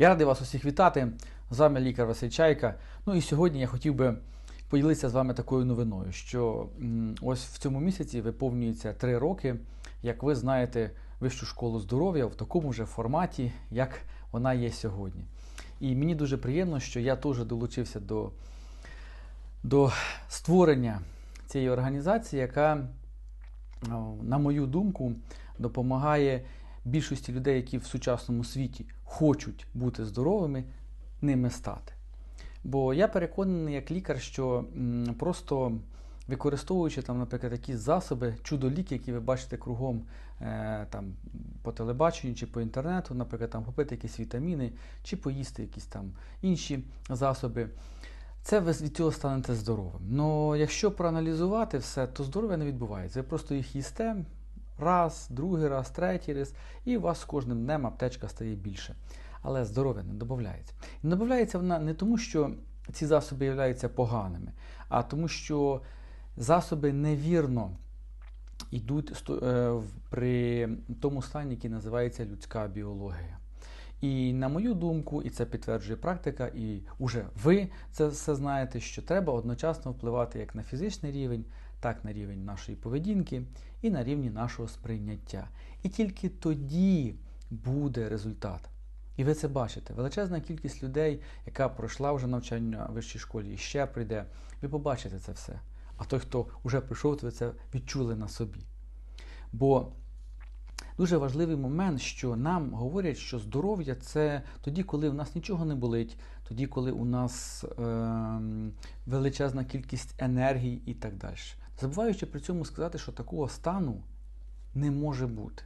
Я радий вас усіх вітати. З вами лікар Василь Чайка. Ну і сьогодні я хотів би поділитися з вами такою новиною, що ось в цьому місяці виповнюється три роки, як ви знаєте, Вищу школу здоров'я в такому же форматі, як вона є сьогодні. І мені дуже приємно, що я теж долучився до, до створення цієї організації, яка, на мою думку, допомагає більшості людей, які в сучасному світі хочуть бути здоровими, ними стати. Бо я переконаний як лікар, що просто використовуючи там, наприклад, якісь засоби, чудо-ліки, які ви бачите кругом е, там, по телебаченню чи по інтернету, наприклад, там, попити якісь вітаміни, чи поїсти якісь там інші засоби, це ви від цього станете здоровим. Но якщо проаналізувати все, то здоров'я не відбувається. Ви просто їх їсте раз, другий раз, третій раз, і у вас з кожним днем аптечка стає більше. Але здоров'я не додається. І не додається вона не тому, що ці засоби являються поганими, а тому, що засоби невірно йдуть е, при тому стані, який називається людська біологія. І на мою думку, і це підтверджує практика, і уже ви це все знаєте, що треба одночасно впливати як на фізичний рівень, так на рівень нашої поведінки і на рівні нашого сприйняття. І тільки тоді буде результат. І ви це бачите. Величезна кількість людей, яка пройшла вже навчання в вищій школі і ще прийде, ви побачите це все. А той, хто вже прийшов, ви це відчули на собі. Бо дуже важливий момент, що нам говорять, що здоров'я це тоді, коли в нас нічого не болить, тоді, коли у нас е, величезна кількість енергії і так далі. Забуваючи при цьому сказати, що такого стану не може бути.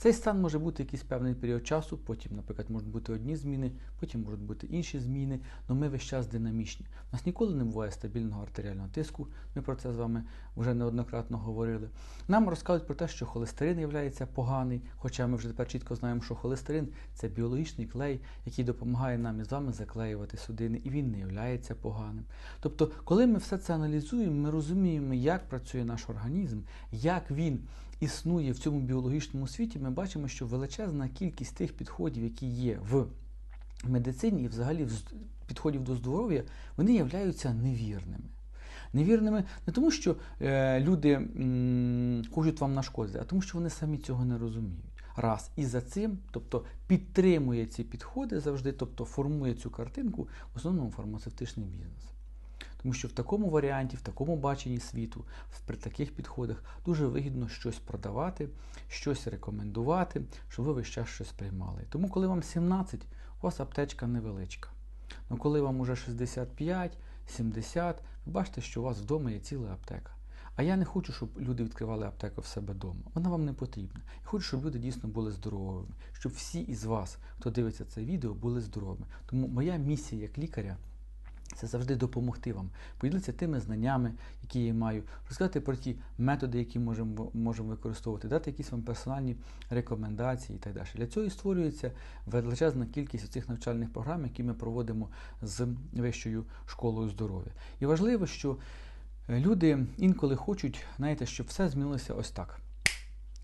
Цей стан може бути якийсь певний період часу, потім, наприклад, можуть бути одні зміни, потім можуть бути інші зміни, але ми весь час динамічні. У нас ніколи не буває стабільного артеріального тиску, ми про це з вами вже неоднократно говорили. Нам розказують про те, що холестерин є поганий, хоча ми вже тепер чітко знаємо, що холестерин це біологічний клей, який допомагає нам із вами заклеювати судини, і він не є поганим. Тобто, коли ми все це аналізуємо, ми розуміємо, як працює наш організм, як він існує в цьому біологічному світі, ми бачимо, що величезна кількість тих підходів, які є в медицині і взагалі в підходів до здоров'я, вони являються невірними. Невірними не тому, що е, люди м, хочуть вам нашкодити, а тому, що вони самі цього не розуміють. Раз. І за цим, тобто підтримує ці підходи завжди, тобто формує цю картинку, в основному фармацевтичний бізнес. Тому що в такому варіанті, в такому баченні світу, при таких підходах дуже вигідно щось продавати, щось рекомендувати, щоб ви весь час щось приймали. Тому, коли вам 17, у вас аптечка невеличка. Ну коли вам уже 65, 70, ви бачите, що у вас вдома є ціла аптека. А я не хочу, щоб люди відкривали аптеку в себе вдома. Вона вам не потрібна. Я хочу, щоб люди дійсно були здоровими, щоб всі із вас, хто дивиться це відео, були здоровими. Тому моя місія як лікаря це завжди допомогти вам, поділитися тими знаннями, які я маю, розказати про ті методи, які можемо, можемо використовувати, дати якісь вам персональні рекомендації і так далі. Для цього і створюється величезна кількість цих навчальних програм, які ми проводимо з вищою школою здоров'я. І важливо, що е, люди інколи хочуть, знаєте, щоб все змінилося ось так.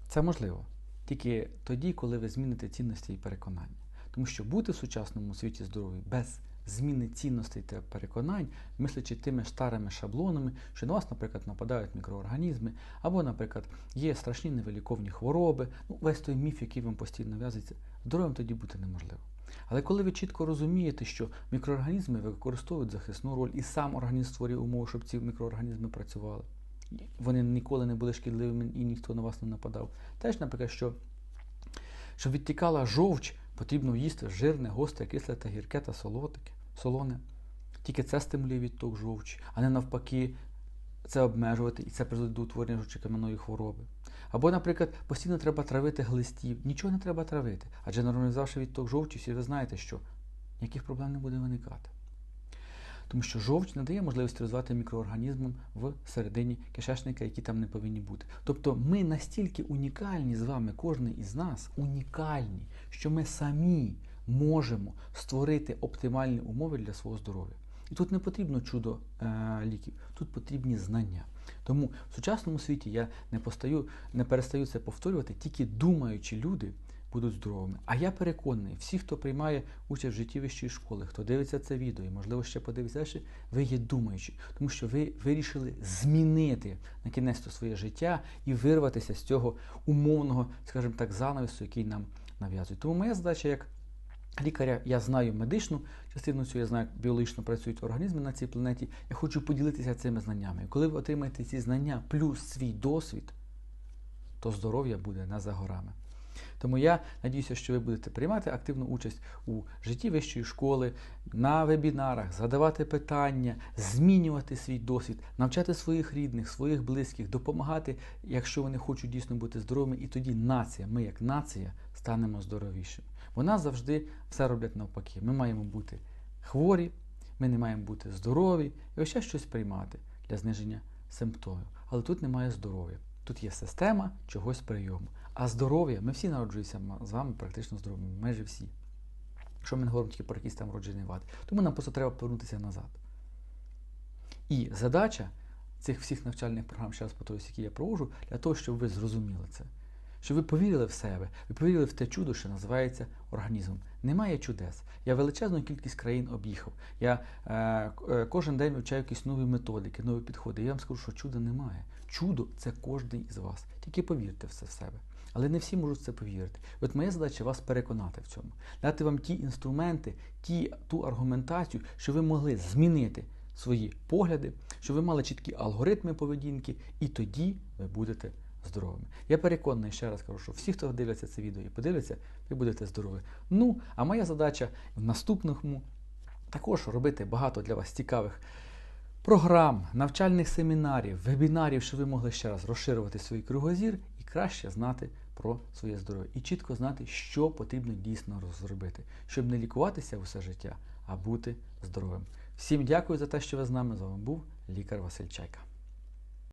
Це можливо тільки тоді, коли ви зміните цінності і переконання. Тому що бути в сучасному світі здоров'я без зміни цінностей та переконань, мислячи тими старими шаблонами, що на вас, наприклад, нападають мікроорганізми, або, наприклад, є страшні невиліковні хвороби, ну, весь той міф, який вам постійно в'язується, здоровим тоді бути неможливо. Але коли ви чітко розумієте, що мікроорганізми використовують захисну роль, і сам організм створює умови, щоб ці мікроорганізми працювали, вони ніколи не були шкідливими і ніхто на вас не нападав. Теж, наприклад, що щоб відтікала жовч, потрібно їсти жирне, гостре, кисле та гірке та солодке, солоне. Тільки це стимулює відток жовчі, а не навпаки це обмежувати, і це призводить до утворення жовчокам'яної хвороби. Або, наприклад, постійно треба травити глистів. Нічого не треба травити, адже нормалізувавши відток жовчі, всі ви знаєте, що ніяких проблем не буде виникати. Тому що жовч не дає можливості розвивати мікроорганізмам в середині кишечника, які там не повинні бути. Тобто ми настільки унікальні з вами, кожен із нас унікальні, що ми самі можемо створити оптимальні умови для свого здоров'я. І тут не потрібно чудо е, ліків, тут потрібні знання. Тому в сучасному світі я не постаю, не перестаю це повторювати, тільки думаючі люди будуть здоровими. А я переконаний, всі, хто приймає участь в житті вищої школи, хто дивиться це відео і, можливо, ще подивиться далі, ви є думаючі, тому що ви вирішили змінити на кінець своє життя і вирватися з цього умовного, скажімо так, занавісу, який нам нав'язують. Тому моя задача як лікаря, я знаю медичну частину цю, я знаю, як біологічно працюють організми на цій планеті. Я хочу поділитися цими знаннями. Коли ви отримаєте ці знання плюс свій досвід, то здоров'я буде не за горами. Тому я надіюся, що ви будете приймати активну участь у житті вищої школи, на вебінарах, задавати питання, змінювати свій досвід, навчати своїх рідних, своїх близьких, допомагати, якщо вони хочуть дійсно бути здоровими. І тоді нація, ми як нація, станемо здоровішими. Вона завжди все роблять навпаки. Ми маємо бути хворі, ми не маємо бути здорові і ось ще щось приймати для зниження симптомів. Але тут немає здоров'я. Тут є система чогось прийому. А здоров'я, ми всі народжуємося з вами практично здоровими, майже всі. Якщо ми не говоримо тільки про якісь там роджені вади. Тому нам просто треба повернутися назад. І задача цих всіх навчальних програм, ще раз повторюсь, які я проводжу, для того, щоб ви зрозуміли це. Щоб ви повірили в себе, ви повірили в те чудо, що називається організмом. Немає чудес. Я величезну кількість країн об'їхав. Я е, е, кожен день вивчаю якісь нові методики, нові підходи. Я вам скажу, що чуда немає. Чудо це кожен із вас. Тільки повірте в це в себе. Але не всі можуть в це повірити. От моя задача вас переконати в цьому, дати вам ті інструменти, ті, ту аргументацію, що ви могли змінити свої погляди, щоб ви мали чіткі алгоритми поведінки, і тоді ви будете здоровими. Я переконаний, ще раз кажу, що всі, хто дивляться це відео і подивляться, ви будете здорові. Ну, а моя задача в наступному також робити багато для вас цікавих програм, навчальних семінарів, вебінарів, щоб ви могли ще раз розширювати свій кругозір і краще знати про своє здоров'я. І чітко знати, що потрібно дійсно зробити, щоб не лікуватися усе життя, а бути здоровим. Всім дякую за те, що ви з нами. З вами був лікар Василь Чайка.